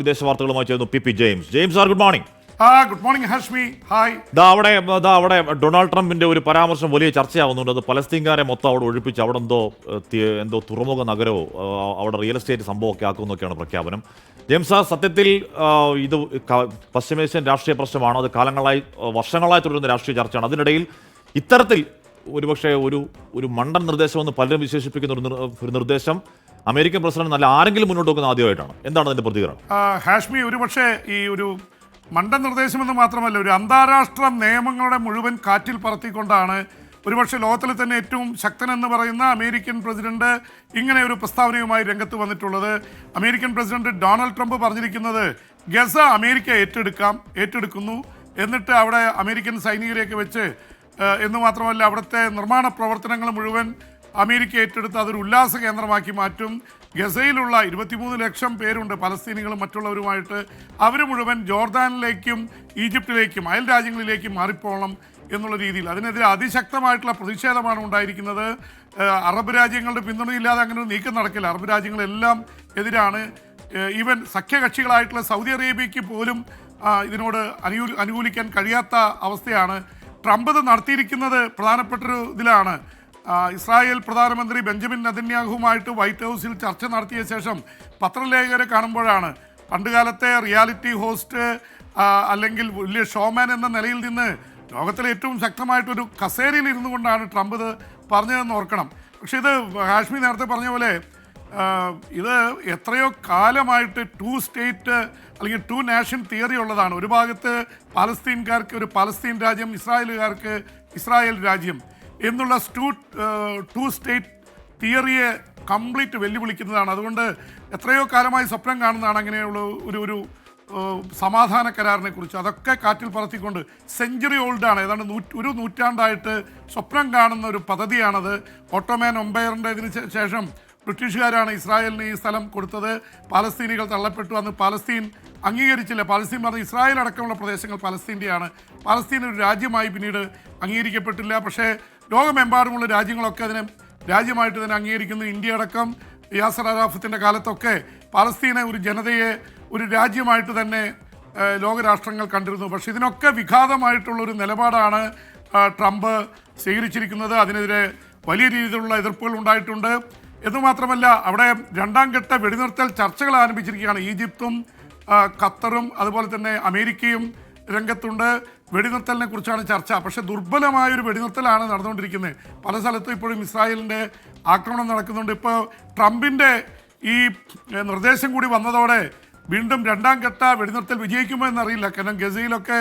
വിദേശ വാർത്തകളുമായി ചേർന്നു P P James. James R good morning good morning Hashmi. Hi ദാ അവിടെ ദാ അവിടെ ഡൊണാൾഡ് ട്രംപിന്റെ ഒരു പരാമർശം വലിയ ചർച്ചയാവുന്നുണ്ട്. അത് പലസ്തീൻകാരെ മൊത്തം അവിടെ ഒഴിപ്പിച്ച് അവിടെ എന്തോ എന്തോ തുറമുഖ നഗരമോ അവിടെ റിയൽ എസ്റ്റേറ്റ് സംഭവമൊക്കെ ആക്കുമെന്നൊക്കെയാണ് പ്രഖ്യാപനം. ജെയിംസ് സാർ സത്യത്തിൽ ഇത് പശ്ചിമേഷ്യൻ രാഷ്ട്രീയ പ്രശ്നമാണ്. അത് കാലങ്ങളായി വർഷങ്ങളായി തുടരുന്ന രാഷ്ട്രീയ ചർച്ചയാണ്. അതിനിടയിൽ ഇത്തരത്തിൽ ഒരുപക്ഷെ ഒരു ഒരു മണ്ടൻ നിർദ്ദേശമെന്ന് പലരും വിശേഷിപ്പിക്കുന്ന ഒരു നിർ- ഒരു നിർദ്ദേശം അമേരിക്കൻ പ്രസിഡന്റ് നല്ല ആരെങ്കിലും മുന്നോട്ട് വെക്കുന്ന ആദ്യമായിട്ടാണ്. എന്താണ് അതിന്റെ പ്രതികരണം? ഹാഷ്മി ഒരുപക്ഷെ ഈ ഒരു മണ്ടൻ നിർദ്ദേശമെന്ന് മാത്രമല്ല ഒരു അന്താരാഷ്ട്ര നിയമങ്ങളുടെ മുഴുവൻ കാറ്റിൽ പറത്തിക്കൊണ്ടാണ് ഒരുപക്ഷെ ലോകത്തിലെ തന്നെ ഏറ്റവും ശക്തനെന്ന് പറയുന്ന അമേരിക്കൻ പ്രസിഡന്റ് ഇങ്ങനെ ഒരു പ്രസ്താവനയുമായി രംഗത്ത് വന്നിട്ടുള്ളത്. അമേരിക്കൻ പ്രസിഡന്റ് ഡൊണാൾഡ് ട്രംപ് പറഞ്ഞിരിക്കുന്നത് ഗസ അമേരിക്ക ഏറ്റെടുക്കാം ഏറ്റെടുക്കുന്നു. എന്നിട്ട് അവിടെ അമേരിക്കൻ സൈനികരെയൊക്കെ വെച്ച് എന്ന് മാത്രമല്ല അവിടുത്തെ നിർമ്മാണ പ്രവർത്തനങ്ങൾ മുഴുവൻ അമേരിക്ക ഏറ്റെടുത്ത് അതൊരു ഉല്ലാസ കേന്ദ്രമാക്കി മാറ്റും. ഗസയിലുള്ള ഇരുപത്തിമൂന്ന് ലക്ഷം പേരുണ്ട് പലസ്തീനികളും മറ്റുള്ളവരുമായിട്ട്. അവർ മുഴുവൻ ജോർദാനിലേക്കും ഈജിപ്തിലേക്കും അയൽ രാജ്യങ്ങളിലേക്കും മാറിപ്പോകണം എന്നുള്ള രീതിയിൽ. അതിനെതിരെ അതിശക്തമായിട്ടുള്ള പ്രതിഷേധമാണ് ഉണ്ടായിരിക്കുന്നത്. അറബ് രാജ്യങ്ങളുടെ പിന്തുണയില്ലാതെ അങ്ങനെ ഒരു നീക്കം നടക്കില്ല. അറബ് രാജ്യങ്ങളെല്ലാം എതിരാണ്. ഈവൻ സഖ്യകക്ഷികളായിട്ടുള്ള സൗദി അറേബ്യയ്ക്ക് പോലും ഇതിനോട് അനുകൂലിക്കാൻ കഴിയാത്ത അവസ്ഥയാണ് ട്രംപ് ഇത് നടത്തിയിരിക്കുന്നത് പ്രധാനപ്പെട്ടൊരു ഇതിലാണ്. ഇസ്രായേൽ പ്രധാനമന്ത്രി ബെഞ്ചമിൻ നദന്യാഹുമായിട്ട് വൈറ്റ് ഹൗസിൽ ചർച്ച നടത്തിയ ശേഷം പത്രലേഖകരെ കാണുമ്പോഴാണ്. പണ്ടുകാലത്തെ റിയാലിറ്റി ഹോസ്റ്റ് അല്ലെങ്കിൽ വലിയ ഷോമാൻ എന്ന നിലയിൽ നിന്ന് ലോകത്തിലെ ഏറ്റവും ശക്തമായിട്ടൊരു കസേരയിൽ ഇരുന്നു കൊണ്ടാണ് ട്രംപ് ഇത് പറഞ്ഞതെന്ന് ഓർക്കണം. പക്ഷേ ഇത് ഹാഷ്മി നേരത്തെ പറഞ്ഞ പോലെ ഇത് എത്രയോ കാലമായിട്ട് ടു സ്റ്റേറ്റ് അല്ലെങ്കിൽ ടു നാഷൻ തിയറി ഉള്ളതാണ്. ഒരു ഭാഗത്ത് പാലസ്തീൻകാർക്ക് ഒരു പാലസ്തീൻ രാജ്യം ഇസ്രായേലുകാർക്ക് ഇസ്രായേൽ രാജ്യം എന്നുള്ള സ്റ്റൂ ടു സ്റ്റേറ്റ് തിയറിയെ കംപ്ലീറ്റ് വെല്ലുവിളിക്കുന്നതാണ്. അതുകൊണ്ട് എത്രയോ കാലമായി സ്വപ്നം കാണുന്നതാണ് അങ്ങനെയുള്ള ഒരു ഒരു സമാധാന കരാറിനെ കുറിച്ച്. അതൊക്കെ കാറ്റിൽ പറത്തിക്കൊണ്ട് സെഞ്ചുറി ഓൾഡാണ് ഏതാണ്ട് നൂറ്റ് ഒരു നൂറ്റാണ്ടായിട്ട് സ്വപ്നം കാണുന്ന ഒരു പദ്ധതിയാണത്. ഓട്ടോമാൻ ഒമ്പയറിന്റെ ഇതിന് ശേഷം ബ്രിട്ടീഷുകാരാണ് ഇസ്രായേലിന് ഈ സ്ഥലം കൊടുത്തത്. പാലസ്തീനികൾ തള്ളപ്പെട്ടു. അന്ന് പാലസ്തീൻ അംഗീകരിച്ചില്ല. പാലസ്തീൻ പറഞ്ഞ ഇസ്രായേൽ അടക്കമുള്ള പ്രദേശങ്ങൾ പാലസ്തീന്റെയാണ്. പാലസ്തീൻ ഒരു രാജ്യമായി പിന്നീട് അംഗീകരിക്കപ്പെട്ടില്ല. പക്ഷേ ലോകമെമ്പാടുമുള്ള രാജ്യങ്ങളൊക്കെ അതിനെ രാജ്യമായിട്ട് തന്നെ അംഗീകരിക്കുന്നു. ഇന്ത്യ അടക്കം യാസർ അറാഫത്തിന്റെ കാലത്തൊക്കെ പാലസ്തീനെ ഒരു ജനതയെ ഒരു രാജ്യമായിട്ട് തന്നെ ലോകരാഷ്ട്രങ്ങൾ കണ്ടിരുന്നു. പക്ഷേ ഇതിനൊക്കെ വിഘാതമായിട്ടുള്ളൊരു നിലപാടാണ് ട്രംപ് സ്വീകരിച്ചിരിക്കുന്നത്. അതിനെതിരെ വലിയ രീതിയിലുള്ള എതിർപ്പുകൾ ഉണ്ടായിട്ടുണ്ട്. എന്നുമാത്രമല്ല അവിടെ രണ്ടാം ഘട്ട വെടിനിർത്തൽ ചർച്ചകൾ ആരംഭിച്ചിരിക്കുകയാണ്. ഈജിപ്തും ഖത്തറും അതുപോലെ തന്നെ അമേരിക്കയും രംഗത്തുണ്ട്. വെടിനിർത്തലിനെ കുറിച്ചാണ് ചർച്ച. പക്ഷേ ദുർബലമായ ഒരു വെടിനിർത്തലാണ് നടന്നുകൊണ്ടിരിക്കുന്നത്. പല സ്ഥലത്തും ഇപ്പോഴും ഇസ്രായേലിന്റെ ആക്രമണം നടക്കുന്നുണ്ട്. ഇപ്പോൾ ട്രംപിന്റെ ഈ നിർദ്ദേശം കൂടി വന്നതോടെ വീണ്ടും രണ്ടാം ഘട്ട വെടിനിർത്തൽ വിജയിക്കുമോ എന്നറിയില്ല. കാരണം ഗസയിലൊക്കെ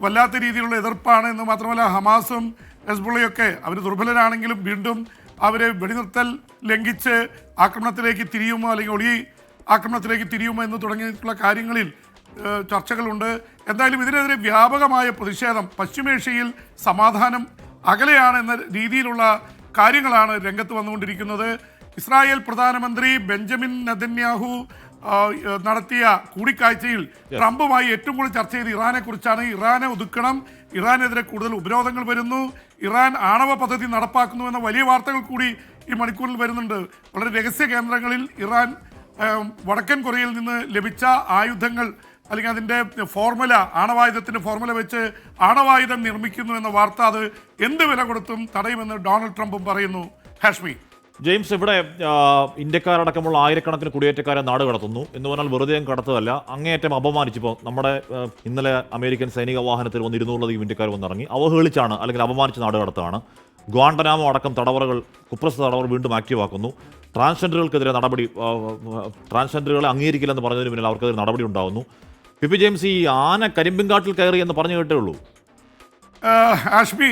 വല്ലാത്ത രീതിയിലുള്ള എതിർപ്പാണ്. എന്ന് മാത്രമല്ല ഹമാസും ഹെസ്ബുള്ളയൊക്കെ അവർ ദുർബലരാണെങ്കിലും വീണ്ടും അവർ വെടിനിർത്തൽ ലംഘിച്ച് ആക്രമണത്തിലേക്ക് തിരിയുമോ അല്ലെങ്കിൽ ഒളി ആക്രമണത്തിലേക്ക് തിരിയുമോ എന്ന് തുടങ്ങിയിട്ടുള്ള കാര്യങ്ങളിൽ ചർച്ചകളുണ്ട്. എന്തായാലും ഇതിനെതിരെ വ്യാപകമായ പ്രതിഷേധം പശ്ചിമേഷ്യയിൽ സമാധാനം അകലെയാണെന്ന രീതിയിലുള്ള കാര്യങ്ങളാണ് രംഗത്ത് വന്നുകൊണ്ടിരിക്കുന്നത്. ഇസ്രായേൽ പ്രധാനമന്ത്രി ബെഞ്ചമിൻ ഏഹ്, നടത്തിയ കൂടിക്കാഴ്ചയിൽ ട്രംപുമായി ഏറ്റവും കൂടുതൽ ചർച്ച ചെയ്ത് ഇറാനെ കുറിച്ചാണ് ഇറാനെ ഒതുക്കണം. ഇറാനെതിരെ കൂടുതൽ ഉപരോധങ്ങൾ വരുന്നു. ഇറാൻ ആണവ പദ്ധതി നടപ്പാക്കുന്നു എന്ന വലിയ വാർത്തകൾ കൂടി ഈ മണിക്കൂറിൽ വരുന്നുണ്ട്. വളരെ രഹസ്യ കേന്ദ്രങ്ങളിൽ ഇറാൻ വടക്കൻ കൊറിയയിൽ നിന്ന് ലഭിച്ച ആയുധങ്ങൾ അല്ലെങ്കിൽ അതിന്റെ ഫോർമുല ആണവായുധത്തിന്റെ ഫോർമുല വെച്ച് ആണവായുധം നിർമ്മിക്കുന്നു എന്ന വാർത്ത അത് എന്ത് വില കൊടുത്തും തടയുമെന്ന് ഡൊണാൾഡ് ട്രംപും പറയുന്നു. ഹാഷ്മി. ജെയിംസ് ഇവിടെ ഇന്ത്യക്കാരടക്കമുള്ള ആയിരക്കണക്കിന് കുടിയേറ്റക്കാരെ നാട് കടത്തുന്നു. എന്ന് പറഞ്ഞാൽ വെറുതെ കടത്തതല്ല. അങ്ങേയറ്റം അപമാനിച്ചിപ്പോൾ നമ്മുടെ ഇന്നലെ അമേരിക്കൻ സൈനിക വാഹനത്തിൽ വന്ന് ഇരുന്നൂറിലധികം ഇന്ത്യക്കാർ വന്നിറങ്ങി. അവഹേളിച്ചാണ് അല്ലെങ്കിൽ അപമാനിച്ച് നാട് കടത്താണ്. ഗ്വാണ്ടനാമോ അടക്കം തടവറകൾ കുപ്രസ് തടവർ വീണ്ടും ആക്റ്റീവാക്കുന്നു. ട്രാൻസ്ജെൻഡറുകൾക്കെതിരെ നടപടി ട്രാൻസ്ജെൻഡറുകളെ അംഗീകരിക്കില്ലെന്ന് പറഞ്ഞതിന് പിന്നിൽ അവർക്കെതിരെ നടപടി ഉണ്ടാകുന്നു പി പി ജെയിംസ് ഈ ആന കരിമ്പിൻകാട്ടിൽ കയറി എന്ന് പറഞ്ഞു കേട്ടേ ഉള്ളൂ. ആഷ്മി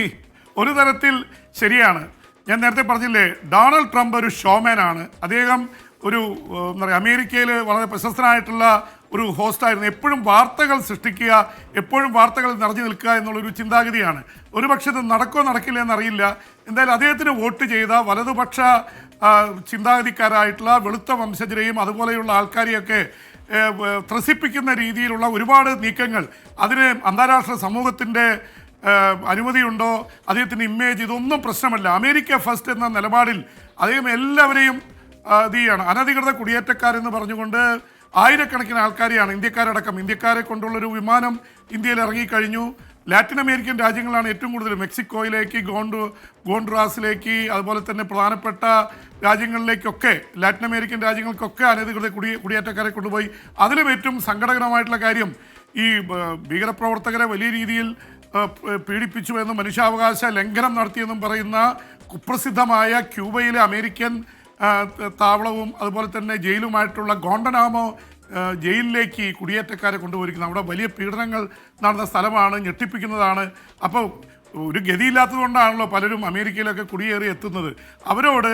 ഒരു തരത്തിൽ ശരിയാണ്. ഞാൻ നേരത്തെ പറഞ്ഞില്ലേ ഡൊണാൾഡ് ട്രംപ് ഒരു ഷോമാൻ ആണ് അദ്ദേഹം ഒരു എന്താ പറയുക അമേരിക്കയിൽ വളരെ പ്രശസ്തനായിട്ടുള്ള ഒരു ഹോസ്റ്റായിരുന്നു എപ്പോഴും വാർത്തകൾ സൃഷ്ടിക്കുക എപ്പോഴും വാർത്തകൾ നിറഞ്ഞു നിൽക്കുക എന്നുള്ളൊരു ചിന്താഗതിയാണ്. ഒരുപക്ഷെ ഇത് നടക്കോ നടക്കില്ല എന്നറിയില്ല. എന്തായാലും അദ്ദേഹത്തിന് വോട്ട് ചെയ്ത വലതുപക്ഷ ചിന്താഗതിക്കാരായിട്ടുള്ള വെളുത്ത വംശജരെയും അതുപോലെയുള്ള ആൾക്കാരെയൊക്കെ ത്രസിപ്പിക്കുന്ന രീതിയിലുള്ള ഒരുപാട് നീക്കങ്ങൾ. അതിന് അന്താരാഷ്ട്ര സമൂഹത്തിന്റെ അനുമതിയുണ്ടോ? അദ്ദേഹത്തിന്റെ ഇമേജ് ഇതൊന്നും പ്രശ്നമല്ല. അമേരിക്ക ഫസ്റ്റ് എന്ന നിലപാടിൽ അദ്ദേഹം എല്ലാവരെയും ഇത് ചെയ്യാണ്. അനധികൃത കുടിയേറ്റക്കാരെന്ന് പറഞ്ഞുകൊണ്ട് ആയിരക്കണക്കിന് ആൾക്കാരെയാണ് ഇന്ത്യക്കാരടക്കം. ഇന്ത്യക്കാരെ കൊണ്ടുള്ള ഒരു വിമാനം ഇന്ത്യയിൽ ഇറങ്ങിക്കഴിഞ്ഞു. ലാറ്റിൻ അമേരിക്കൻ രാജ്യങ്ങളാണ് ഏറ്റവും കൂടുതൽ. മെക്സിക്കോയിലേക്ക് ഗോണ്ടു ഗോണ്ട്രാസിലേക്ക് അതുപോലെ തന്നെ പ്രധാനപ്പെട്ട രാജ്യങ്ങളിലേക്കൊക്കെ ലാറ്റിൻ അമേരിക്കൻ രാജ്യങ്ങൾക്കൊക്കെ അനധികൃത കുടി കുടിയേറ്റക്കാരെ കൊണ്ടുപോയി. അതിലും ഏറ്റവും സങ്കടകരമായിട്ടുള്ള കാര്യം ഈ ഭീകരപ്രവർത്തകരെ വലിയ രീതിയിൽ പീഡിപ്പിച്ചു എന്നും മനുഷ്യാവകാശ ലംഘനം നടത്തിയെന്നും പറയുന്ന കുപ്രസിദ്ധമായ ക്യൂബയിലെ അമേരിക്കൻ താവളവും അതുപോലെ തന്നെ ജയിലുമായിട്ടുള്ള ഗോണ്ടനാമോ ജയിലിലേക്ക് കുടിയേറ്റക്കാരെ കൊണ്ടുപോയിരിക്കുന്നത്. അവിടെ വലിയ പീഡനങ്ങൾ നടന്ന സ്ഥലമാണ് ഞെട്ടിപ്പിക്കുന്നതാണ്. അപ്പോൾ ഒരു ഗതിയില്ലാത്തതുകൊണ്ടാണല്ലോ പലരും അമേരിക്കയിലൊക്കെ കുടിയേറി എത്തുന്നത്. അവരോട്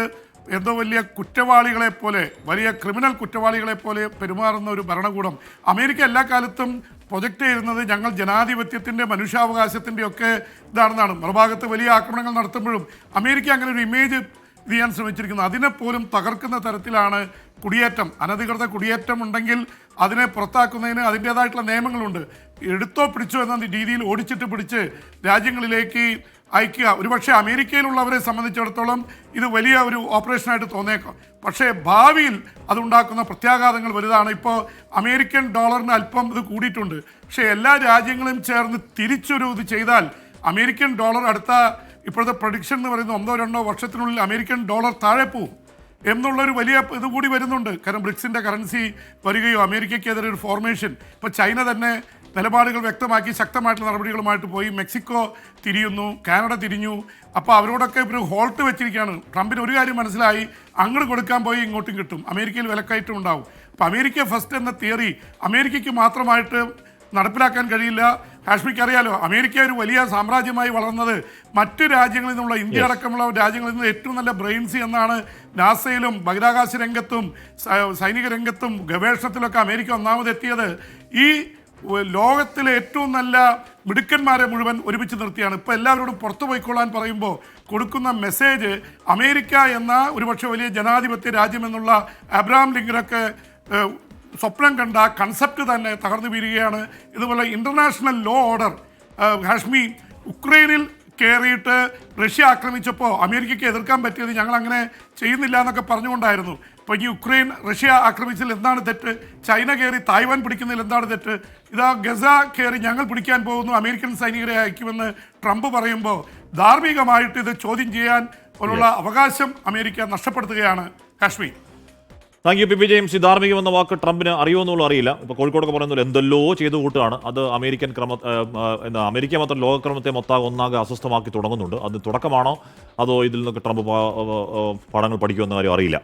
എന്തോ വലിയ കുറ്റവാളികളെ പോലെ വലിയ ക്രിമിനൽ കുറ്റവാളികളെ പോലെ പെരുമാറുന്ന ഒരു ഭരണകൂടം. അമേരിക്ക എല്ലാ കാലത്തും പ്രൊജക്റ്റ് ചെയ്യുന്നത് ഞങ്ങൾ ജനാധിപത്യത്തിന്റെ മനുഷ്യാവകാശത്തിന്റെ ഒക്കെ ഇതാണെന്നാണ്. മറുഭാഗത്ത് വലിയ ആക്രമണങ്ങൾ നടത്തുമ്പോഴും അമേരിക്ക അങ്ങനെ ഒരു ഇമേജ് ചെയ്യാൻ ശ്രമിച്ചിരിക്കുന്നത് അതിനെ പോലും തകർക്കുന്ന തരത്തിലാണ് കുടിയേറ്റം. അനധികൃത കുടിയേറ്റം ഉണ്ടെങ്കിൽ അതിനെ പുറത്താക്കുന്നതിന് അതിന്റേതായിട്ടുള്ള നിയമങ്ങളുണ്ട്. എടുത്തോ പിടിച്ചോ എന്ന രീതിയിൽ ഓടിച്ചിട്ട് പിടിച്ച് രാജ്യങ്ങളിലേക്ക് അയക്കുക. ഒരുപക്ഷെ അമേരിക്കയിലുള്ളവരെ സംബന്ധിച്ചിടത്തോളം ഇത് വലിയ ഒരു ഓപ്പറേഷനായിട്ട് തോന്നേക്കാം. പക്ഷേ ഭാവിയിൽ അതുണ്ടാക്കുന്ന പ്രത്യാഘാതങ്ങൾ വലുതാണ്. ഇപ്പോൾ അമേരിക്കൻ ഡോളറിന് അല്പം ഇത് കൂടിയിട്ടുണ്ട്. പക്ഷേ എല്ലാ രാജ്യങ്ങളും ചേർന്ന് തിരിച്ചൊരു ഇത് ചെയ്താൽ അമേരിക്കൻ ഡോളർ അടുത്ത ഇപ്പോഴത്തെ പ്രൊഡിക്ഷൻ എന്ന് പറയുന്നത് ഒന്നോ രണ്ടോ വർഷത്തിനുള്ളിൽ അമേരിക്കൻ ഡോളർ താഴെ പോവും. എന്നുള്ളൊരു വലിയ ഇത് കൂടി വരുന്നുണ്ട്. കാരണം ബ്രിക്സിന്റെ കറൻസി വരികയോ അമേരിക്കയ്ക്കെതിരെ ഒരു ഫോർമേഷൻ ഇപ്പോൾ ചൈന തന്നെ നിലപാടുകൾ വ്യക്തമാക്കി ശക്തമായിട്ടുള്ള നടപടികളുമായിട്ട് പോയി. മെക്സിക്കോ തിരിയുന്നു കാനഡ തിരിഞ്ഞു. അപ്പോൾ അവരോടൊക്കെ ഒരു ഹോൾട്ട് വെച്ചിരിക്കുകയാണ്. ട്രംപിന് ഒരു കാര്യം മനസ്സിലായി. അങ്ങോട്ട് കൊടുക്കാൻ പോയി ഇങ്ങോട്ടും കിട്ടും. അമേരിക്കയിൽ വിലക്കയറ്റം ഉണ്ടാവും. അപ്പോൾ അമേരിക്ക ഫസ്റ്റ് എന്ന തിയറി അമേരിക്കയ്ക്ക് മാത്രമായിട്ട് നടപ്പിലാക്കാൻ കഴിയില്ല. കാശ്മീർക്ക് അറിയാലോ അമേരിക്ക ഒരു വലിയ സാമ്രാജ്യമായി വളർന്നത് മറ്റു രാജ്യങ്ങളിൽ നിന്നുള്ള ഇന്ത്യ അടക്കമുള്ള രാജ്യങ്ങളിൽ നിന്ന് ഏറ്റവും നല്ല ബ്രെയിൻസ് എന്നാണ് നാസയിലും ബഹിരാകാശ രംഗത്തും സൈനിക രംഗത്തും ഗവേഷണത്തിലൊക്കെ അമേരിക്ക ഒന്നാമതെത്തിയത് ഈ ലോകത്തിലെ ഏറ്റവും നല്ല മിടുക്കന്മാരെ മുഴുവൻ ഒരുമിച്ച് നിർത്തിയാണ്. ഇപ്പോൾ എല്ലാവരോടും പുറത്തു പോയിക്കൊള്ളാൻ പറയുമ്പോൾ കൊടുക്കുന്ന മെസ്സേജ് അമേരിക്ക എന്ന ഒരുപക്ഷെ വലിയ ജനാധിപത്യ രാജ്യമെന്നുള്ള അബ്രഹാം ലിങ്കനൊക്കെ സ്വപ്നം കണ്ട കൺസെപ്റ്റ് തന്നെ തകർന്നു വീഴുകയാണ്. ഇതുപോലെ ഇന്റർനാഷണൽ ലോ ഓർഡർ ഹാഷ്മി ഉക്രൈനിൽ കയറിയിട്ട് റഷ്യ ആക്രമിച്ചപ്പോൾ അമേരിക്കയ്ക്ക് എതിർക്കാൻ പറ്റിയത് ഞങ്ങൾ അങ്ങനെ ചെയ്യുന്നില്ല എന്നൊക്കെ പറഞ്ഞുകൊണ്ടായിരുന്നു. ഇപ്പോൾ ഈ ഉക്രൈൻ റഷ്യ ആക്രമിച്ചതിൽ എന്താണ് തെറ്റ്? ചൈന കയറി തായ്വാൻ പിടിക്കുന്നതിൽ എന്താണ് തെറ്റ്? ഇതാ ഗസ കയറി ഞങ്ങൾ പിടിക്കാൻ പോകുന്നു അമേരിക്കൻ സൈനികരെ അയക്കുമെന്ന് ട്രംപ് പറയുമ്പോൾ ധാർമ്മികമായിട്ട് ഇത് ചോദ്യം ചെയ്യാൻ പോലുള്ള അവകാശം America നഷ്ടപ്പെടുത്തുകയാണ് Kashmir thank you P P James. ധാർമ്മികം എന്ന വാക്ക് ട്രംപിന് അറിയുമെന്നുള്ള അറിയില്ല. ഇപ്പോൾ കോഴിക്കോടൊക്കെ പറയുന്നത് എന്തെല്ലോ ചെയ്തു കൂട്ടുകയാണ്. അത് അമേരിക്കൻ ക്രമ എന്താ അമേരിക്ക മാത്രം ലോകക്രമത്തെ മൊത്തം ഒന്നാകെ അസ്വസ്ഥമാക്കി തുടങ്ങുന്നുണ്ട്. അത് തുടക്കമാണോ? അതോ ഇതിൽ നിന്നൊക്കെ ട്രംപ് പാഠങ്ങൾ പഠിക്കുമെന്ന കാര്യം അറിയില്ല.